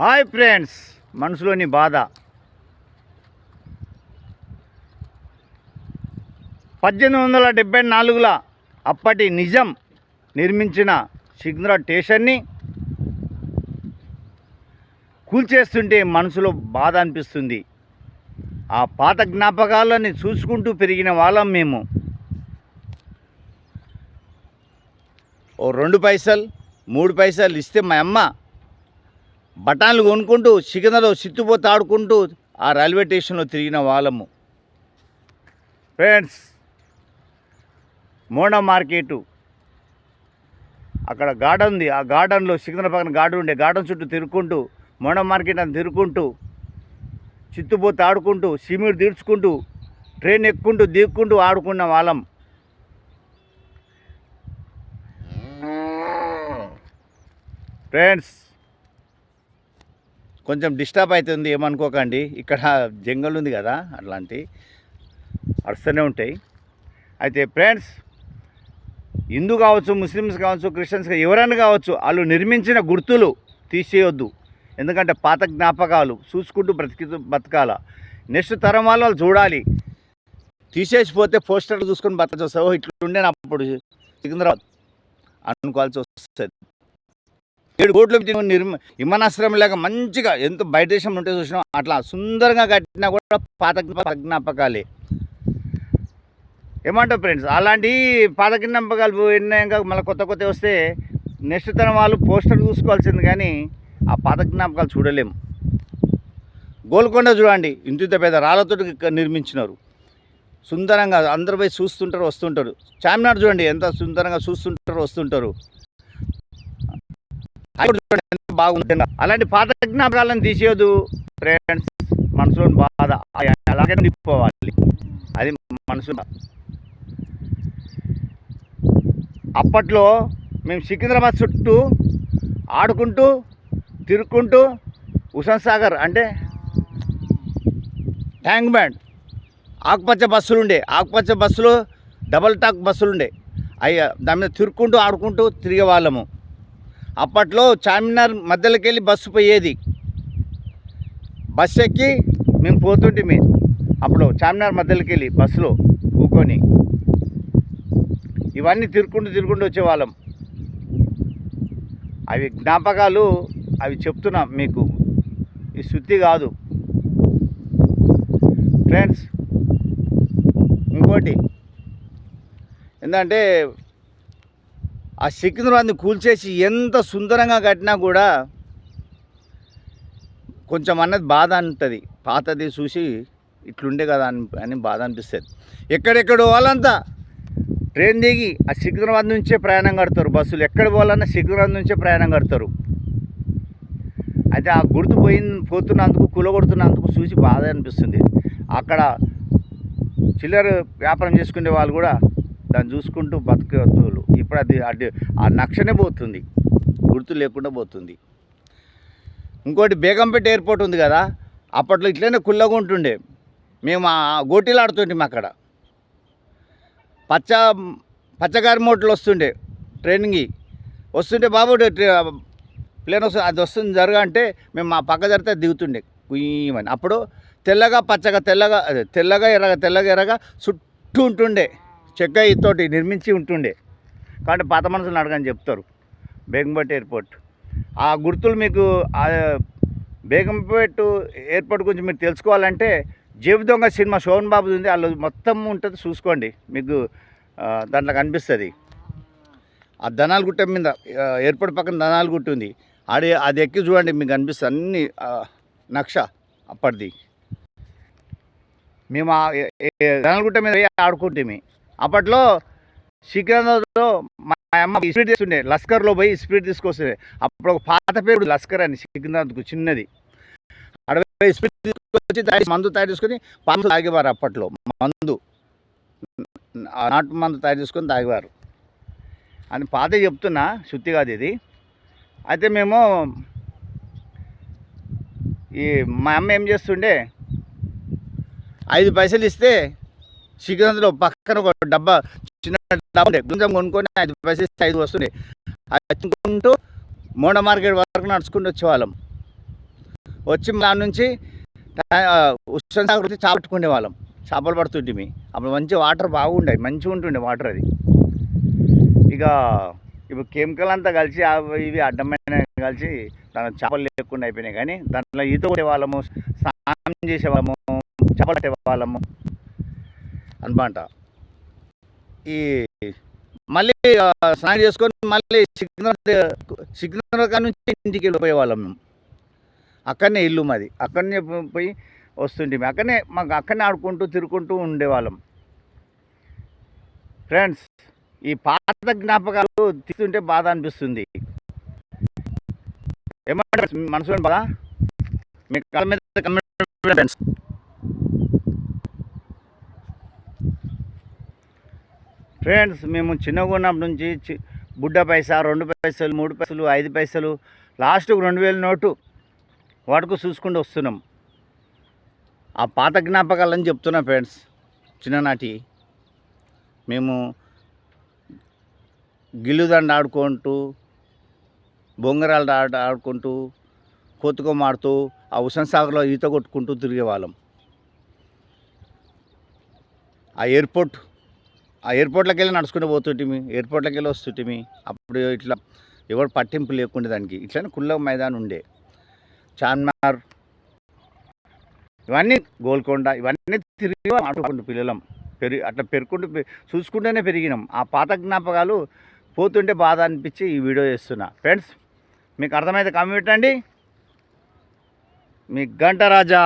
Hi friends మనసులోని బాధ. పద్దెనిమిది వందల డెబ్బై నాలుగుల అప్పటి నిజం నిర్మించిన సిగ్నరా స్టేషన్ని కూల్చేస్తుంటే మనసులో బాధ అనిపిస్తుంది. ఆ పాత జ్ఞాపకాలని చూసుకుంటూ పెరిగిన వాళ్ళం మేము. ఓ రెండు పైసలు మూడు పైసలు ఇస్తే మా అమ్మ బఠాన్లు కొనుక్కుంటూ చికెన్లో సిత్తుపోతే ఆడుకుంటూ ఆ రైల్వే స్టేషన్లో తిరిగిన వాళ్ళము. ఫ్రెండ్స్ మోడ మార్కెటు. అక్కడ గార్డెన్ ఉంది. ఆ గార్డెన్లో సికింద్ర పక్కన గార్డెన్ ఉండే. గార్డెన్ చుట్టూ తిరుక్కుంటూ మోడ మార్కెట్ అని తిరుక్కుంటూ చిత్తుపోతే ఆడుకుంటూ సిమెంట్ తీర్చుకుంటూ ట్రైన్ ఎక్కుంటూ దిక్కుంటూ ఆడుకున్న వాళ్ళం. ఫ్రెండ్స్ కొంచెం డిస్టర్బ్ అవుతుంది ఏమనుకోకండి. ఇక్కడ జంగల్ ఉంది కదా అట్లాంటి అడుస్తూనే ఉంటాయి. అయితే ఫ్రెండ్స్ హిందూ కావచ్చు ముస్లిమ్స్ కావచ్చు క్రిస్టియన్స్ కావచ్చు, ఎవరైనా కావచ్చు వాళ్ళు నిర్మించిన గుర్తులు తీసేయొద్దు. ఎందుకంటే పాత జ్ఞాపకాలు చూసుకుంటూ బ్రతికి బతకాల. నెక్స్ట్ తరం వాళ్ళు వాళ్ళు చూడాలి. తీసేసిపోతే పోస్టర్లు చూసుకొని బతకచ్చు. వస్తావు ఇట్లుండే అప్పుడు సికింద్రాబాద్ అనుకోవాల్సి వస్తుంది. ఏడు కోట్లు నిర్మ విమానాశ్రయం లేక మంచిగా ఎంత బయట దేశంలో ఉంటే చూసినా అట్లా సుందరంగా కట్టినా కూడా పాత జ్ఞాపకాలే ఏమంటావు ఫ్రెండ్స్ అలాంటి పాత జ్ఞాపకాలు పోయినాక మళ్ళీ కొత్త కొత్త వస్తే నెక్స్ట్ తరం వాళ్ళు పోస్టర్ చూసుకోవాల్సింది కానీ ఆ పాత జ్ఞాపకాలు చూడలేము. గోల్కొండ చూడండి ఇంత ఇంత పెద్ద రాళ్ళతో నిర్మించినారు. సుందరంగా అందరు పోయి చూస్తుంటారు వస్తుంటారు. చార్మినార్ చూడండి ఎంత సుందరంగా చూస్తుంటారు వస్తుంటారు. అది ఎంత అలాంటి పాత జ్ఞాపకాలను తీసేయదు ఫ్రెండ్స్ మనసులో బాధ అలాగే నింపుకోవాలి అది మనసు. అప్పట్లో మేము సికింద్రాబాద్ చుట్టూ ఆడుకుంటూ తిరుక్కుంటూ హుసన్ సాగర్ అంటే ట్యాంక్ బ్యాండ్ ఆకుపచ్చ బస్సులు ఉండే ఆకుపచ్చ బస్సులు డబల్ టాక్ బస్సులు ఉండే. అయ్యా దాని మీద తిరుక్కుంటూ ఆడుకుంటూ తిరిగే వాళ్ళము. అప్పట్లో చార్మినార్ మధ్యలోకి వెళ్ళి బస్సు పోయేది. బస్సు ఎక్కి మేము పోతుంటే అప్పుడు చార్మినార్ మధ్యలోకి వెళ్ళి బస్సులో కూకొని. ఇవన్నీ తిరుక్కుంటూ తిరుక్కుంటూ వచ్చేవాళ్ళం. అవి జ్ఞాపకాలు అవి చెప్తున్నా మీకు. ఈ శుద్ధి కాదు. ఫ్రెండ్స్ ఇంకోటి. ఏంటంటే ఆ సికింద్రాబాద్ని కూల్చేసి ఎంత సుందరంగా కట్టినా కూడా కొంచెం అన్నది బాధ ఉంటుంది పాతది చూసి ఇట్లుండే కదా అని అని బాధ అనిపిస్తుంది. ఎక్కడెక్కడో వాళ్ళంతా ట్రైన్ దిగి ఆ సికింద్రాబాద్ నుంచే ప్రయాణం కడతారు బస్సులు. ఎక్కడ పోవాలన్నా సికింద్రాబాద్ నుంచే ప్రయాణం కడతారు. అయితే ఆ గుర్తు పోయి పోతున్నందుకు కులగొడుతున్నందుకు చూసి బాధ అనిపిస్తుంది. అక్కడ చిల్లర వ్యాపారం చేసుకునే వాళ్ళు కూడా దాన్ని చూసుకుంటూ బతికేవాళ్ళు ఇప్పుడు అది అది ఆ నక్షనే పోతుంది. గుర్తు లేకుండా పోతుంది. ఇంకోటి బేగంపేట ఎయిర్పోర్ట్ ఉంది కదా అప్పట్లో ఇట్లనే కుల్లగా ఉంటుండే. మేము ఆ గోటీలు ఆడుతుంటాం అక్కడ. పచ్చ పచ్చగారి మోట్లు వస్తుండే ట్రైనింగ్కి. వస్తుంటే బాబు ప్లేన్ వస్తుంది అది వస్తుంది జరగా అంటే మేము మా పక్క జరిగితే దిగుతుండే. కుయ్యమని. అప్పుడు తెల్లగా పచ్చగా తెల్లగా తెల్లగా ఎర్రగా తెల్లగా ఎర్రగా చుట్టూ ఉంటుండే. చెక్క ఇతోటి నిర్మించి ఉంటుండే. కాబట్టి పాత మనుషులు అడగని చెప్తారు. బేగంపేట ఎయిర్పోర్ట్. ఆ గుర్తులు మీకు బేగంపేట ఎయిర్పోర్ట్ గురించి మీరు తెలుసుకోవాలంటే జేబు దొంగ సినిమా శోభన్ బాబుది ఉంది. వాళ్ళు మొత్తం ఉంటుంది చూసుకోండి. మీకు దాంట్లో కనిపిస్తుంది. ఆ దనాల గుట్ట మీద ఎయిర్పోర్ట్ పక్కన దనాల గుట్ట ఉంది. ఆడి అది ఎక్కి చూడండి మీకు కనిపిస్తుంది అన్ని నక్ష అప్పటిది. మేము ఆ దనాల గుట్ట మీద పోయి ఆడుకుంటే అప్పట్లో సికింద్రాబాద్లో మా అమ్మ స్పీడ్ చేస్తుండే లస్కర్లో పోయి స్పీడ్ తీసుకొస్తుండే అప్పుడు ఒక పాత పేరు లస్కర్ అని సికింద్రాబాద్కు చిన్నది. అడవి స్పీడ్ తీసుకొచ్చి మందు తయారు చేసుకొని పాము తాగేవారు అప్పట్లో మందు. నాటు మందు తయారు చేసుకొని తాగేవారు. అని పాత చెప్తున్నా శుద్ధి కాదు ఇది. అయితే మేము ఈ మా అమ్మ ఏం చేస్తుండే ఐదు పైసలు ఇస్తే శ్రీగంధంలో పక్కన ఒక డబ్బా చిన్న డబ్బా ఉండే. గుంజం కొనుక్కొని ఐదు పైసలు ఐదు వస్తుండే. అది మూడ మార్కెట్ వరకు నడుచుకుంటూ వచ్చేవాళ్ళం. వచ్చి దాని నుంచి ఉష్ణ సాగర్ వచ్చి వాళ్ళం. చేపలు పడుతుంటిమి అప్పుడు మంచి వాటర్ బాగుండే మంచిగా ఉంటుండే వాటర్ అది. ఇక ఇప్పుడు కెమికల్ అంతా కలిసి అవి ఇవి అడ్డమైన కలిసి దాని చేపలు లేకుండా అయిపోయినాయి. కానీ దాంట్లో ఈత కొట్టే వాళ్ళము స్నానం చేసేవాళ్ళము చేపలు పట్టేవాళ్ళము. అనమాట. ఈ మళ్ళీ స్నానం చేసుకొని మళ్ళీ సిగ్నల్ సిగ్నల్ నుంచి ఇంటికి వెళ్ళిపోయే వాళ్ళం మేము. అక్కడనే ఇల్లు మాది. అక్కడనే పోయి వస్తుంటే అక్కడనే మాకు అక్కడనే ఆడుకుంటూ తిరుగుకుంటూ ఉండేవాళ్ళం. ఫ్రెండ్స్ ఈ పాత జ్ఞాపకాలు తీస్తుంటే బాధ అనిపిస్తుంది. ఏమంటారు? మనసులో బాధ? మీ మీద ఫ్రెండ్స్. ఫ్రెండ్స్ మేము చిన్నగా ఉన్నప్పటి నుంచి చి- బుడ్డ పైసా రెండు పైసలు మూడు పైసలు ఐదు పైసలు లాస్ట్కు రెండు వేల నోటు వాటికు చూసుకుంటూ వస్తున్నాం. ఆ పాత జ్ఞాపకాలని చెప్తున్నా ఫ్రెండ్స్ చిన్ననాటి. మేము గిల్లుదండ ఆడుకుంటూ బొంగరాలు ఆడ ఆడుకుంటూ కోతుకొమ్మ ఆ హుసన్ సాగర్లో ఈత కొట్టుకుంటూ తిరిగేవాళ్ళం. ఆ ఎయిర్పోర్ట్ ఆ ఎయిర్పోర్ట్లోకి వెళ్ళి నడుచుకుంటూ పోతుంటిమి ఎయిర్పోర్ట్లోకి వెళ్ళి వస్తుంటిమి. అప్పుడు ఇట్లా ఎవరు పట్టింపు లేకుండా దానికి. ఇట్లనే కుల్ల మైదానం ఉండే. చార్మినార్ ఇవన్నీ గోల్కొండ ఇవన్నీ తిరిగి ఆడుకుంటూ పిల్లలం. పెరిగి అట్లా పెరుకుంటూ చూసుకుంటూనే పెరిగినాం. ఆ పాత జ్ఞాపకాలు పోతుంటే బాధ అనిపించి ఈ వీడియో చేస్తున్నా. ఫ్రెండ్స్ మీకు అర్థమైతే కామెంట్ అండి మీ గంటరాజా